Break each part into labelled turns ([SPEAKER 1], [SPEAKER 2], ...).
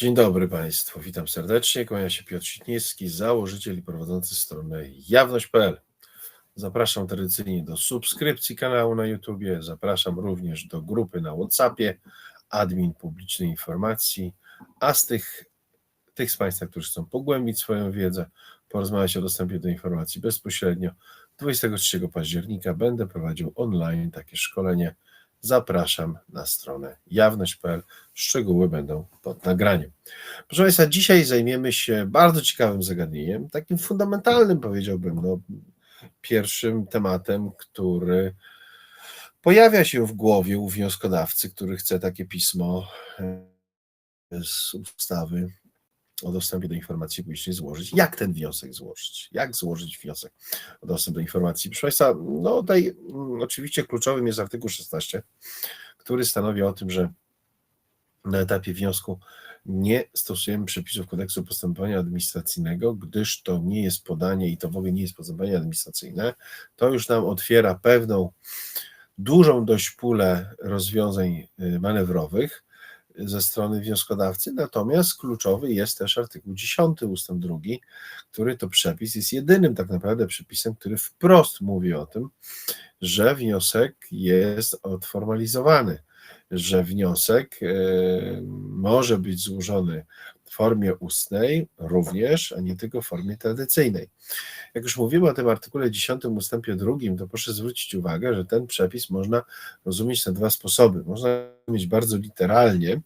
[SPEAKER 1] Dzień dobry Państwu, witam serdecznie. Kłania się Piotr Sitnicki, założyciel i prowadzący stronę jawność.pl. Zapraszam tradycyjnie do subskrypcji kanału na YouTubie, zapraszam również do grupy na WhatsAppie, admin publicznej informacji, a z tych, tych z Państwa, którzy chcą pogłębić swoją wiedzę, porozmawiać o dostępie do informacji bezpośrednio, 23 października będę prowadził online takie szkolenie. Zapraszam na stronę jawność.pl. Szczegóły będą pod nagraniem. Proszę Państwa, dzisiaj zajmiemy się bardzo ciekawym zagadnieniem, takim fundamentalnym, powiedziałbym, no, pierwszym tematem, który pojawia się w głowie u wnioskodawcy, który chce takie pismo e, z ustawy o dostępie do informacji publicznej złożyć. Jak ten wniosek złożyć? Jak złożyć wniosek o dostęp do informacji? Proszę Państwa, no tutaj mm, oczywiście kluczowym jest artykuł 16, który stanowi o tym, że na etapie wniosku nie stosujemy przepisów kodeksu postępowania administracyjnego, gdyż to nie jest podanie i to w ogóle nie jest postępowanie administracyjne. To już nam otwiera pewną dużą dość pulę rozwiązań y, manewrowych ze strony wnioskodawcy, natomiast kluczowy jest też artykuł 10 ustęp 2, który to przepis jest jedynym tak naprawdę przepisem, który wprost mówi o tym, że wniosek jest odformalizowany, że wniosek e, może być złożony formie ustnej również, a nie tylko w formie tradycyjnej. Jak już mówimy o tym artykule 10 ustępie 2, to proszę zwrócić uwagę, że ten przepis można rozumieć na dwa sposoby. Można mieć bardzo literalnie,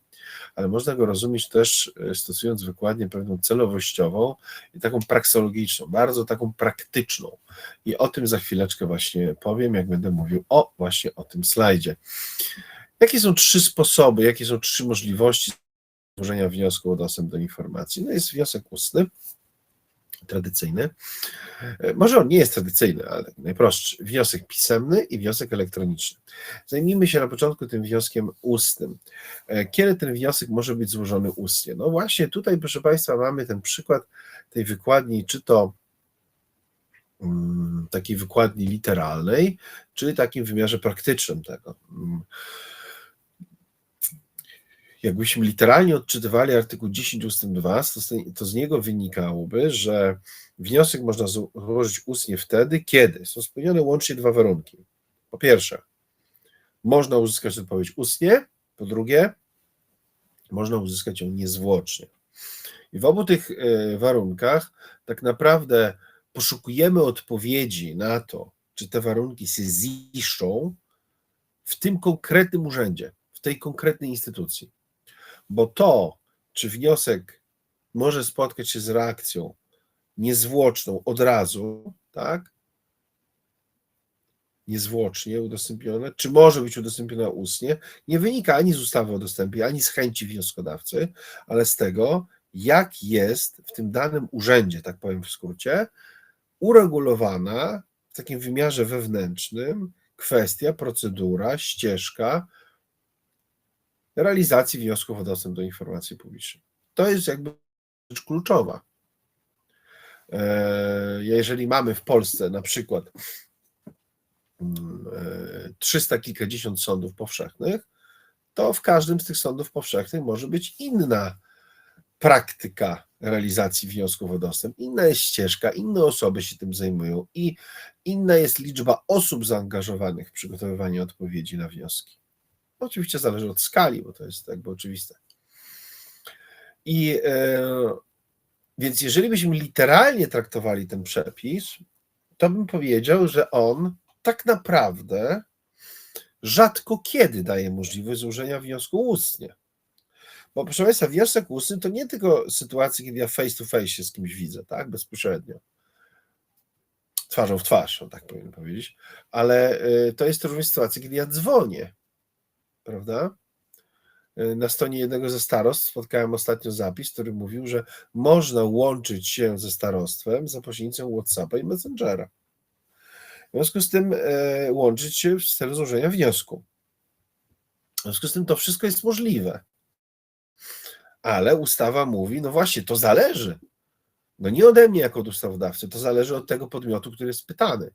[SPEAKER 1] ale można go rozumieć też e, stosując wykładnię pewną celowościową i taką praksologiczną, bardzo taką praktyczną. I o tym za chwileczkę właśnie powiem, jak będę mówił o właśnie o tym slajdzie. Jakie są trzy sposoby, jakie są trzy możliwości złożenia wniosku o dostęp do informacji? No jest wniosek ustny, tradycyjny. E, Może on nie jest tradycyjny, ale najprostszy. Wniosek pisemny i wniosek elektroniczny. Zajmijmy się na początku tym wnioskiem ustnym. E, Kiedy ten wniosek może być złożony ustnie? No właśnie tutaj, proszę Państwa, mamy ten przykład tej wykładni, czy to mm, takiej wykładni literalnej, czy takim wymiarze praktycznym tego. Jakbyśmy literalnie odczytywali artykuł 10 ust. 2, to z, to z niego wynikałoby, że wniosek można złożyć ustnie wtedy, kiedy są spełnione łącznie dwa warunki. Po pierwsze, można uzyskać odpowiedź ustnie, po drugie, można uzyskać ją niezwłocznie. I w obu tych e, warunkach tak naprawdę poszukujemy odpowiedzi na to, czy te warunki się ziszczą w tym konkretnym urzędzie, w tej konkretnej instytucji. Bo to, czy wniosek może spotkać się z reakcją niezwłoczną od razu, tak? Niezwłocznie udostępnione, czy może być udostępniona ustnie, nie wynika ani z ustawy o dostępie, ani z chęci wnioskodawcy, ale z tego, jak jest w tym danym urzędzie, tak powiem w skrócie, uregulowana w takim wymiarze wewnętrznym kwestia, procedura, ścieżka realizacji wniosków o dostęp do informacji publicznej. To jest jakby rzecz kluczowa. E, Jeżeli mamy w Polsce na przykład mm, e, 300 kilkadziesiąt sądów powszechnych, to w każdym z tych sądów powszechnych może być inna praktyka realizacji wniosków o dostęp, inna jest ścieżka, inne osoby się tym zajmują i inna jest liczba osób zaangażowanych w przygotowywanie odpowiedzi na wnioski. Oczywiście zależy od skali, bo to jest jakby oczywiste. I e, więc jeżeli byśmy literalnie traktowali ten przepis, to bym powiedział, że on tak naprawdę rzadko kiedy daje możliwość złożenia wniosku ustnie. Bo proszę Państwa, wniosek ustny to nie tylko sytuacje, kiedy ja face to face się z kimś widzę, tak, bezpośrednio. Twarzą w twarz, tak powinien powiedzieć, ale e, to jest również sytuacja, kiedy ja dzwonię, prawda? E, Na stronie jednego ze starostw spotkałem ostatnio zapis, który mówił, że można łączyć się ze starostwem za pośrednictwem WhatsAppa i Messengera. W związku z tym e, łączyć się w celu złożenia wniosku. W związku z tym to wszystko jest możliwe. Ale ustawa mówi, no właśnie, to zależy. No nie ode mnie jako od ustawodawcy, to zależy od tego podmiotu, który jest pytany.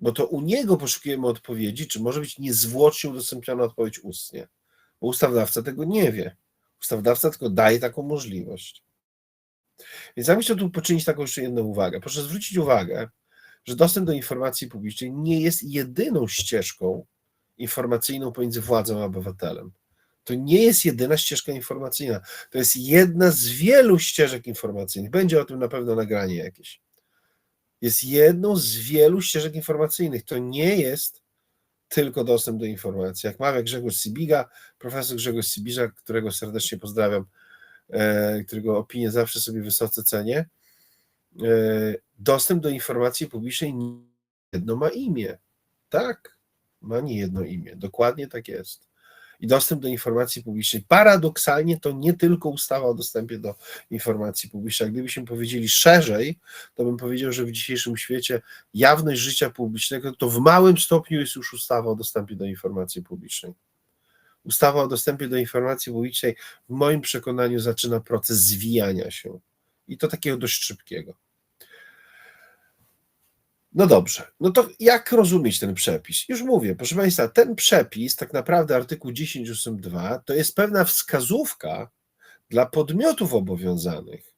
[SPEAKER 1] Bo to u niego poszukujemy odpowiedzi, czy może być niezwłocznie udostępniona odpowiedź ustnie. Bo ustawodawca tego nie wie. Ustawodawca tylko daje taką możliwość. Więc ja myślę tu poczynić taką jeszcze jedną uwagę. Proszę zwrócić uwagę, że dostęp do informacji publicznej nie jest jedyną ścieżką informacyjną pomiędzy władzą a obywatelem. To nie jest jedyna ścieżka informacyjna. To jest jedna z wielu ścieżek informacyjnych. Będzie o tym na pewno nagranie jakieś. Jest jedną z wielu ścieżek informacyjnych. To nie jest tylko dostęp do informacji. Jak mawia Grzegorz Sibiga, profesor Grzegorz Sibiża, którego serdecznie pozdrawiam, e, którego opinię zawsze sobie wysoce cenię, e, dostęp do informacji publicznej jedno ma imię. Tak, ma nie jedno imię. Dokładnie tak jest. I dostęp do informacji publicznej. Paradoksalnie to nie tylko ustawa o dostępie do informacji publicznej. Gdybyśmy powiedzieli szerzej, to bym powiedział, że w dzisiejszym świecie jawność życia publicznego to w małym stopniu jest już ustawa o dostępie do informacji publicznej. Ustawa o dostępie do informacji publicznej, w moim przekonaniu, zaczyna proces zwijania się. I to takiego dość szybkiego. No dobrze, no to jak rozumieć ten przepis? Już mówię, proszę Państwa, ten przepis, tak naprawdę artykuł 10 ust. 2, to jest pewna wskazówka dla podmiotów obowiązanych,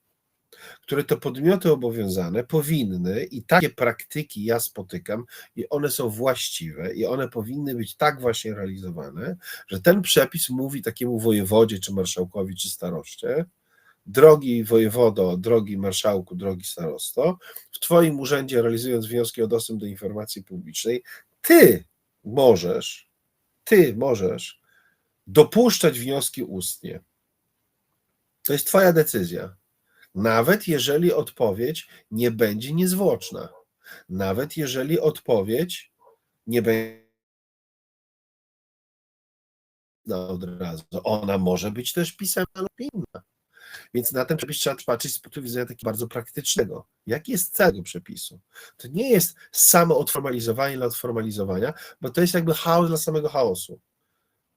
[SPEAKER 1] które to podmioty obowiązane powinny, i takie praktyki ja spotykam, i one są właściwe, i one powinny być tak właśnie realizowane, że ten przepis mówi takiemu wojewodzie, czy marszałkowi, czy staroście, drogi wojewodo, drogi marszałku, drogi starosto, w Twoim urzędzie realizując wnioski o dostęp do informacji publicznej, Ty możesz, Ty możesz dopuszczać wnioski ustnie. To jest Twoja decyzja. Nawet jeżeli odpowiedź nie będzie niezwłoczna. Nawet jeżeli odpowiedź nie będzie od razu. Ona może być też pisemna lub inna. Więc na ten przepis trzeba patrzeć z punktu widzenia takiego bardzo praktycznego. Jaki jest cel tego przepisu? To nie jest samo odformalizowanie dla odformalizowania, bo to jest jakby chaos dla samego chaosu.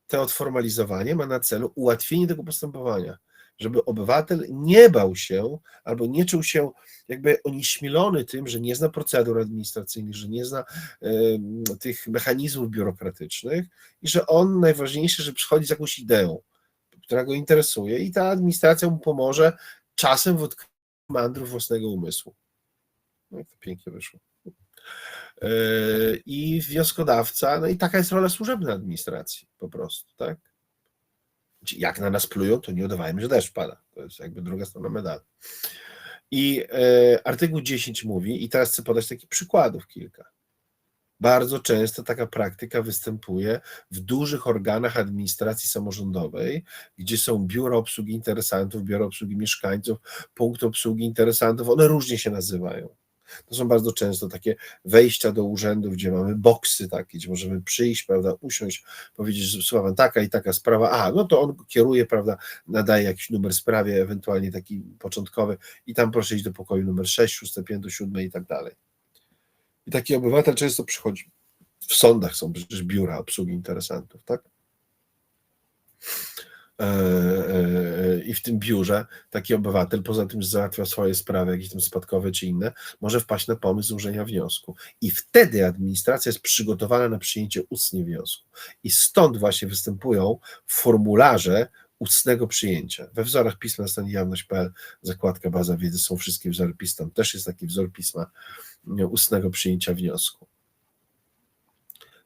[SPEAKER 1] To odformalizowanie ma na celu ułatwienie tego postępowania, żeby obywatel nie bał się albo nie czuł się jakby onieśmielony tym, że nie zna procedur administracyjnych, że nie zna y, tych mechanizmów biurokratycznych i że on najważniejsze, że przychodzi z jakąś ideą która go interesuje i ta administracja mu pomoże czasem w odkryciu mandrów własnego umysłu. No i to pięknie wyszło. E, I wnioskodawca, no i taka jest rola służebnej administracji po prostu, tak? Jak na nas plują, to nie udawajmy, że deszcz pada. To jest jakby druga strona medalu. I e, artykuł 10 mówi, i teraz chcę podać takich przykładów kilka. Bardzo często taka praktyka występuje w dużych organach administracji samorządowej, gdzie są biura obsługi interesantów, biura obsługi mieszkańców, punkty obsługi interesantów, one różnie się nazywają. To są bardzo często takie wejścia do urzędów, gdzie mamy boksy takie, gdzie możemy przyjść, prawda, usiąść, powiedzieć, że słowem taka i taka sprawa, a no to on kieruje, prawda, nadaje jakiś numer sprawie, ewentualnie taki początkowy i tam proszę iść do pokoju numer 6, 6, 5, 7 i tak dalej. I taki obywatel często przychodzi. W sądach są przecież biura obsługi interesantów, tak? E, e, I w tym biurze taki obywatel, poza tym, że załatwia swoje sprawy, jakieś tam spadkowe czy inne, może wpaść na pomysł złożenia wniosku. I wtedy administracja jest przygotowana na przyjęcie ustnie wniosku. I stąd właśnie występują formularze ustnego przyjęcia. We wzorach pisma stronie jawność.pl, zakładka baza wiedzy, są wszystkie wzory pisma. Też jest taki wzór pisma ustnego przyjęcia wniosku.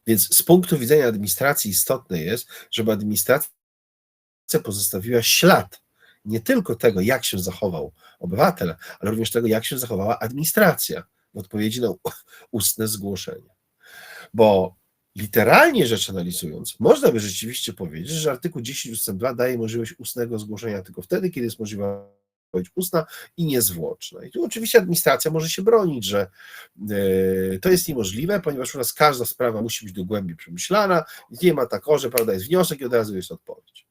[SPEAKER 1] Więc z punktu widzenia administracji istotne jest, żeby administracja pozostawiła ślad nie tylko tego, jak się zachował obywatel, ale również tego, jak się zachowała administracja w odpowiedzi na ustne zgłoszenie. Bo literalnie rzecz analizując, można by rzeczywiście powiedzieć, że artykuł 10 ust. 2 daje możliwość ustnego zgłoszenia tylko wtedy, kiedy jest możliwa odpowiedź ustna i niezwłoczna. I tu oczywiście administracja może się bronić, że e, to jest niemożliwe, ponieważ u nas każda sprawa musi być do głębi przemyślana, nie ma tak, że prawda jest wniosek i od razu jest odpowiedź.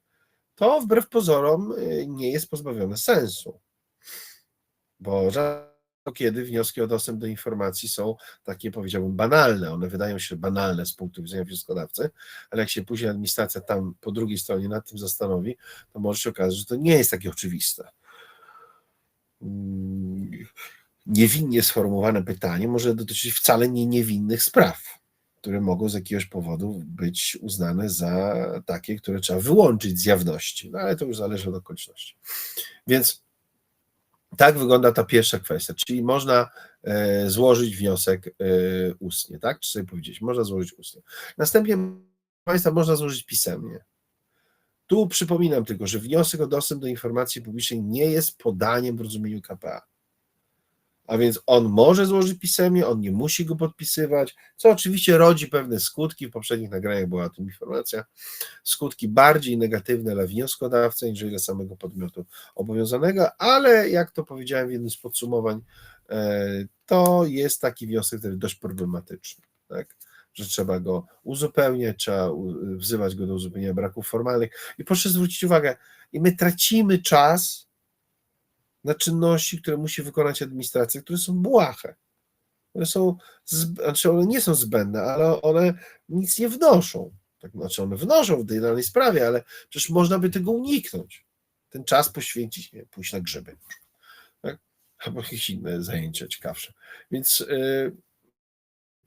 [SPEAKER 1] To wbrew pozorom e, nie jest pozbawione sensu, bo kiedy wnioski o dostęp do informacji są takie, powiedziałbym, banalne. One wydają się banalne z punktu widzenia wnioskodawcy, ale jak się później administracja tam po drugiej stronie nad tym zastanowi, to może się okazać, że to nie jest takie oczywiste. Mm, niewinnie sformułowane pytanie może dotyczyć wcale nie niewinnych spraw. które mogą z jakiegoś powodu być uznane za takie, które trzeba wyłączyć z jawności. No ale to już zależy od okoliczności. Więc tak wygląda ta pierwsza kwestia, czyli można e, złożyć wniosek e, ustnie, tak? Czy sobie powiedzieć, można złożyć ustnie. Następnie, Państwa, można złożyć pisemnie. Tu przypominam tylko, że wniosek o dostęp do informacji publicznej nie jest podaniem w rozumieniu KPA. A więc on może złożyć pisemnie, on nie musi go podpisywać, co oczywiście rodzi pewne skutki. W poprzednich nagraniach była o tym informacja. Skutki bardziej negatywne dla wnioskodawcy niż dla samego podmiotu obowiązanego, ale jak to powiedziałem w jednym z podsumowań, e, to jest taki wniosek który dość problematyczny. Tak? Że trzeba go uzupełniać, trzeba wzywać go do uzupełnienia braków formalnych. I proszę zwrócić uwagę, i my tracimy czas na czynności, które musi wykonać administracja, które są błahe. One są, znaczy one nie są zbędne, ale one nic nie wnoszą. Tak, znaczy one wnoszą w danej sprawie, ale przecież można by tego uniknąć. Ten czas poświęcić, nie pójść na grzyby. Tak? Albo jakieś inne zajęcia ciekawsze. Więc yy,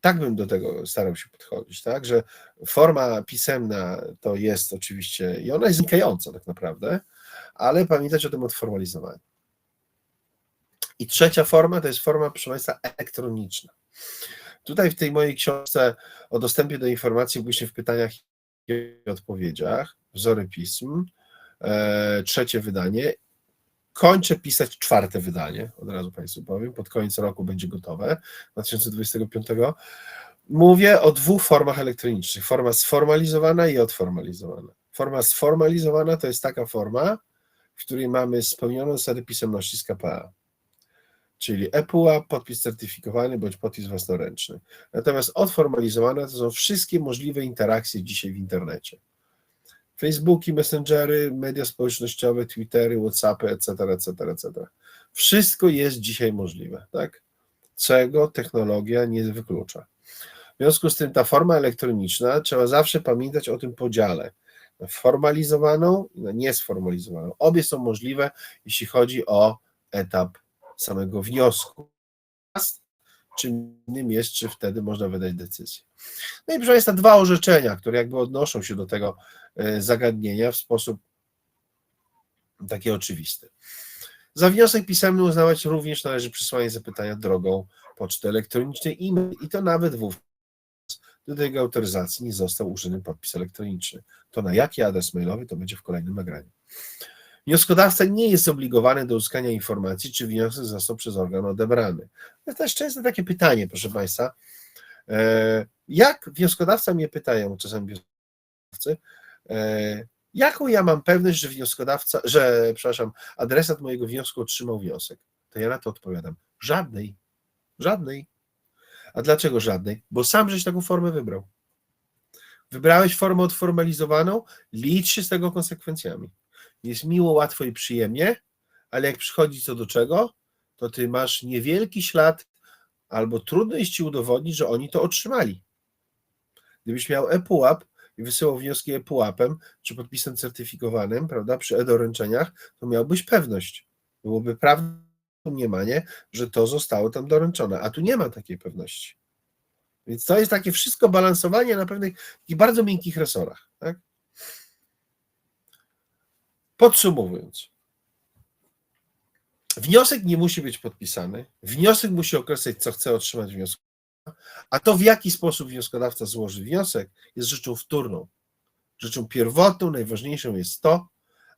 [SPEAKER 1] tak bym do tego starał się podchodzić, tak? Że forma pisemna to jest oczywiście, i ona jest znikająca tak naprawdę, ale pamiętać o tym odformalizowaniu. I trzecia forma to jest forma, proszę Państwa, elektroniczna. Tutaj w tej mojej książce o dostępie do informacji publicznej w pytaniach i odpowiedziach, wzory pism, e, trzecie wydanie. Kończę pisać czwarte wydanie, od razu Państwu powiem, pod koniec roku będzie gotowe, 2025. Mówię o dwóch formach elektronicznych, forma sformalizowana i odformalizowana. Forma sformalizowana to jest taka forma, w której mamy spełnioną zasadę pisemności z KPA czyli ePUA, podpis certyfikowany bądź podpis własnoręczny. Natomiast odformalizowane to są wszystkie możliwe interakcje dzisiaj w internecie. Facebooki, Messengery, media społecznościowe, Twittery, Whatsappy, etc., etc., etc. Wszystko jest dzisiaj możliwe, tak? Czego technologia nie wyklucza. W związku z tym ta forma elektroniczna, trzeba zawsze pamiętać o tym podziale na formalizowaną i na niesformalizowaną. Obie są możliwe, jeśli chodzi o etap samego wniosku. Czym innym jest, czy wtedy można wydać decyzję. No i proszę Państwa, dwa orzeczenia, które jakby odnoszą się do tego e, zagadnienia w sposób taki oczywisty. Za wniosek pisemny uznawać również należy przesłanie zapytania drogą poczty elektronicznej e-mail i to nawet wówczas, do jego autoryzacji nie został użyty podpis elektroniczny. To na jaki adres mailowy, to będzie w kolejnym nagraniu. Wnioskodawca nie jest zobligowany do uzyskania informacji, czy wniosek został przez organ odebrany. To też często takie pytanie, proszę Państwa. E, Jak wnioskodawca mnie pytają, czasami wnioskodawcy, e, jaką ja mam pewność, że wnioskodawca, że, przepraszam, adresat mojego wniosku otrzymał wniosek? To ja na to odpowiadam, żadnej, żadnej. A dlaczego żadnej? Bo sam żeś taką formę wybrał. Wybrałeś formę odformalizowaną, licz się z tego konsekwencjami jest miło, łatwo i przyjemnie, ale jak przychodzi co do czego, to ty masz niewielki ślad, albo trudno jest ci udowodnić, że oni to otrzymali. Gdybyś miał ePUAP i wysyłał wnioski ePUAPem, czy podpisem certyfikowanym, prawda, przy e-doręczeniach, to miałbyś pewność. Byłoby mniemanie, że to zostało tam doręczone, a tu nie ma takiej pewności. Więc to jest takie wszystko balansowanie na pewnych takich bardzo miękkich resorach. Tak? Podsumowując, wniosek nie musi być podpisany, wniosek musi określać, co chce otrzymać wnioskodawca, a to w jaki sposób wnioskodawca złoży wniosek jest rzeczą wtórną. Rzeczą pierwotną, najważniejszą jest to,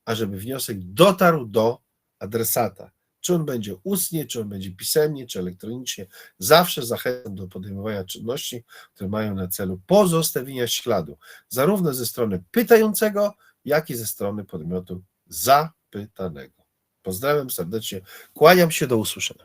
[SPEAKER 1] ażeby wniosek dotarł do adresata. Czy on będzie ustnie, czy on będzie pisemnie, czy elektronicznie. Zawsze zachęcam do podejmowania czynności, które mają na celu pozostawienia śladu, zarówno ze strony pytającego, jak i ze strony podmiotu zapytanego. Pozdrawiam serdecznie, kłaniam się do usłyszenia.